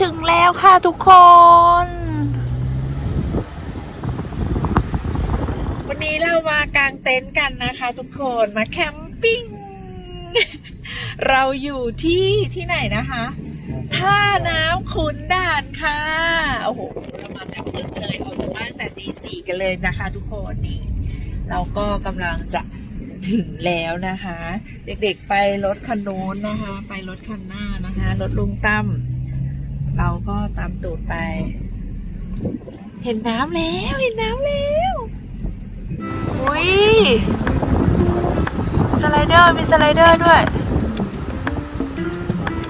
ถึงแล้วค่ะทุกคน วันนี้เรามากางเต็นท์กันนะคะทุกคนมาแคมปิ้ง เราอยู่ที่ที่ไหนนะคะ ท่าน้ำขุนด่านค่ะ โอ้โห เรามากับตึกเลยออกจากบ้านแต่ตีสี่กันเลยนะคะทุกคนนี่ เราก็กำลังจะถึงแล้วนะคะ เด็กๆไปรถคันโน้นนะคะ ไปรถคันหน้านะคะ รถลุงตั้ม เราก็ตามตูดไป เห็นน้ำแล้ว เห็นน้ำแล้วอุ้ยสไลเดอร์ มีสไลเดอร์ด้วย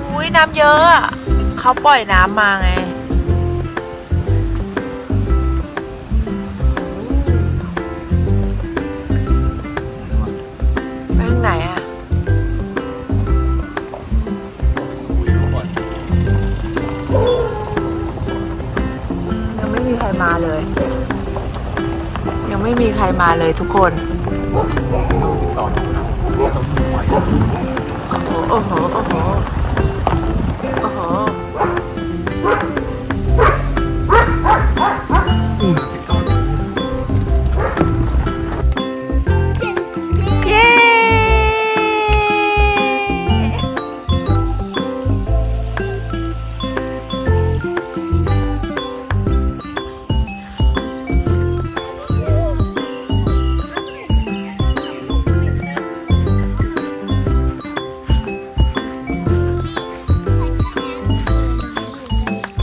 อุ้ยน้ำเยอะ เขาปล่อยน้ำมาไง ยังไม่มีใครมาเลยทุกคนต่อโอ้โหโอ้โห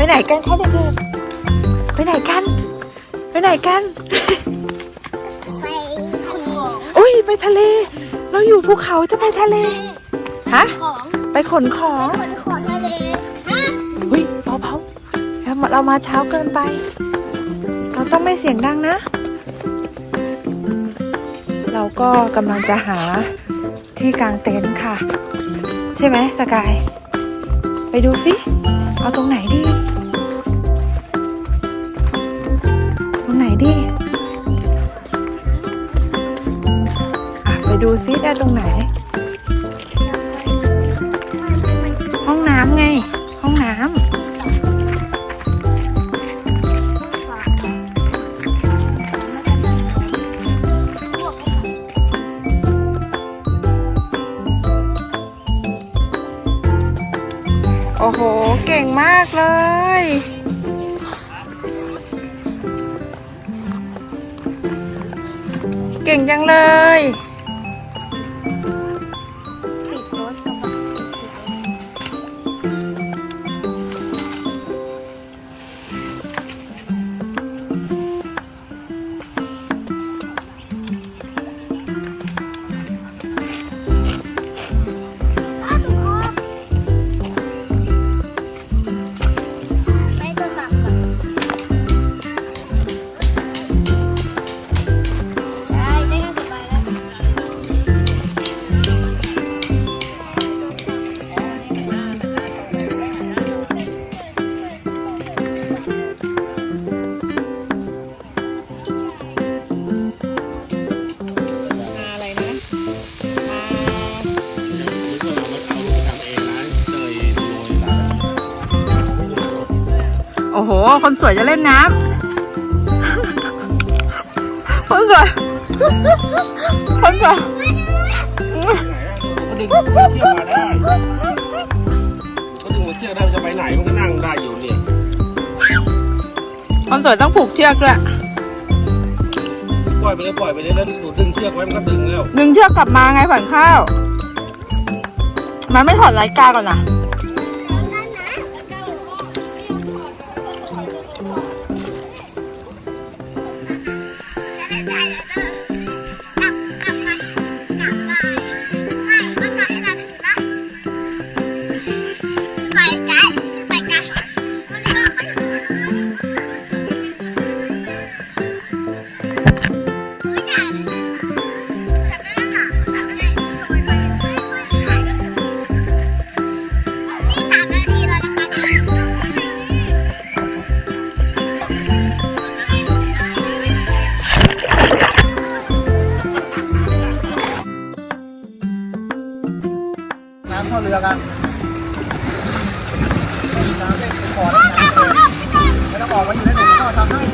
ไปไหนกันคะเด็กๆไปไหนกัน ไปไหนกัน ไปของอุ้ยไปทะเล เราอยู่ภูเขาจะไปทะเล ฮะ ของไปขนของคนขอทะเลฮะอุ้ยเบาๆเรามาเรามาเช้าเกินไป เราต้องไม่เสียงดังนะ เราก็กำลังจะหาที่กางเต็นท์ค่ะ ใช่ไหมสกาย ไปดูสิเอาตรงไหนดี ดิไปดูซิได้ตรงไหน ห้องน้ำไง เก่งจังเลย คนสวยจะเล่นน้ำคนสวยคนสวยก็ดึงหัวเชือกมาได้ก็ดึงหัวเชือกได้มันจะไปไหนมันก็นั่งได้อยู่เนี่ยคนสวยต้องผูกเชือกด้วยปล่อยไปเลยปล่อยไปเลยแล้วหนูดึงเชือกไว้มันก็ดึงแล้วดึงเชือกกลับมาไงฝันข้าว มันไม่ถอดรายการก่อนนะ อกมาอยู่ในหนูพ่อทำให้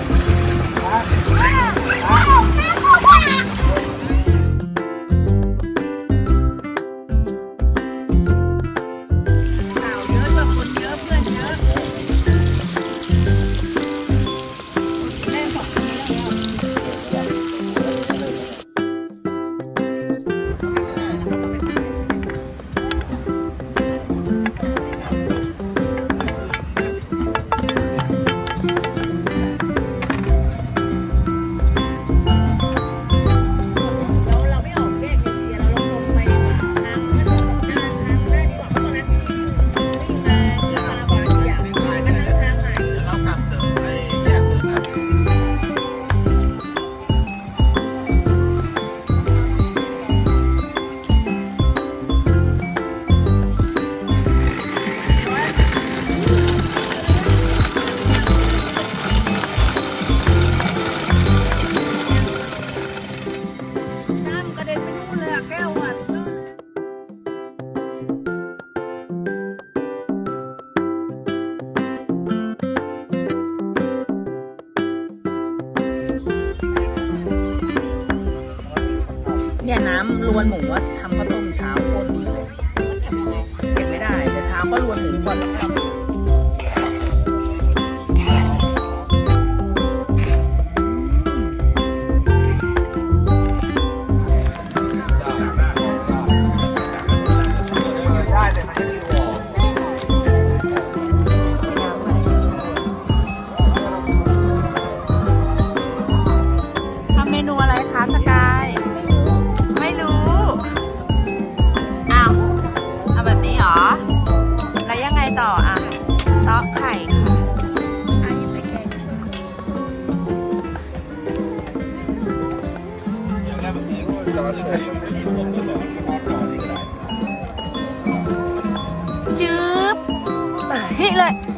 แต่เช้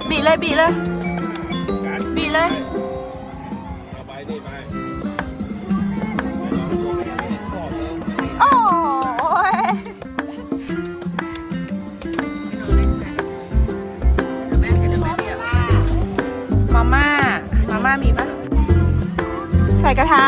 บีเลยบีเลยบีเลยเอาไปนี่ไปโอ้ยมาม่า มาม่ามีปะใส่กระทะ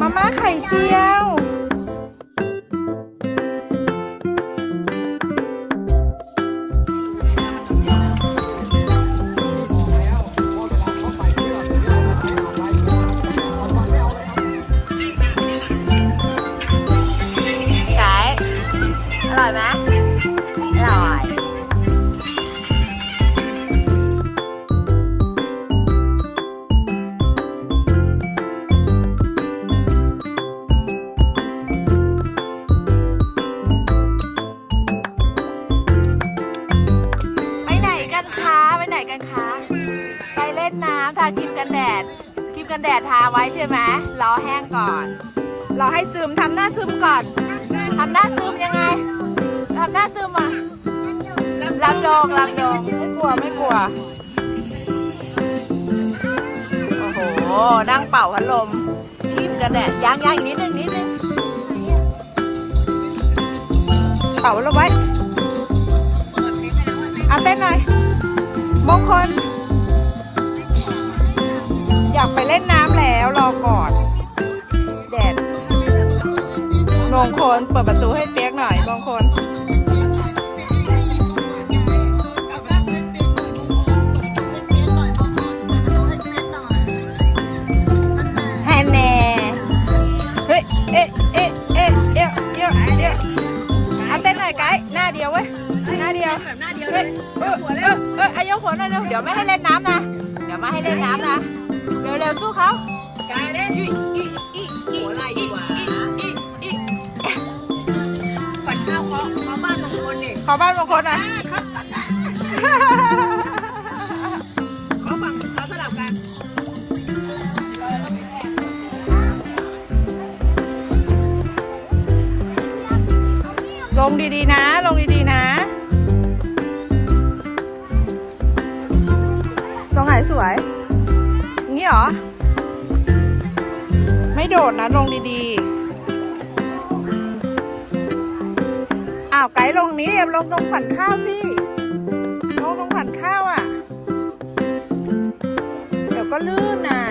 มาม่าไข่เจียว แดดทาไว้ใช่ไหมรอแห้งก่อน รอให้ซึมทำหน้าซึมก่อนทำหน้าซึมยังไงทำหน้าซึมอะลำดงลำดงไม่กลัวไม่กลัว โอ้โห นั่งเป่าพัดลมครีมกันแดดยางยางอีกนิดนึงนิดนึงเป่าพัดลมไว้เอาเต้นหน่อย มงคล อยากไปเล่นน้ำแล้วรอก่อน แดดมงคลเปิดประตูให้เปียกหน่อยมงคล ขอบ้านมงคลนี่ขอบ้านมงคลหน่อยขอฝั่งขอสลับกันลงดีๆนะ ลงดีๆนะตรงไหนสวย งี้เหรอ ไม่โดดนะ ลงดีๆ้าวไกด์ลงนี้เอ็มลงตรงผันข้าวสิลงตรงผันข้าวอะ เดี๋ยวก็ลื่นนะ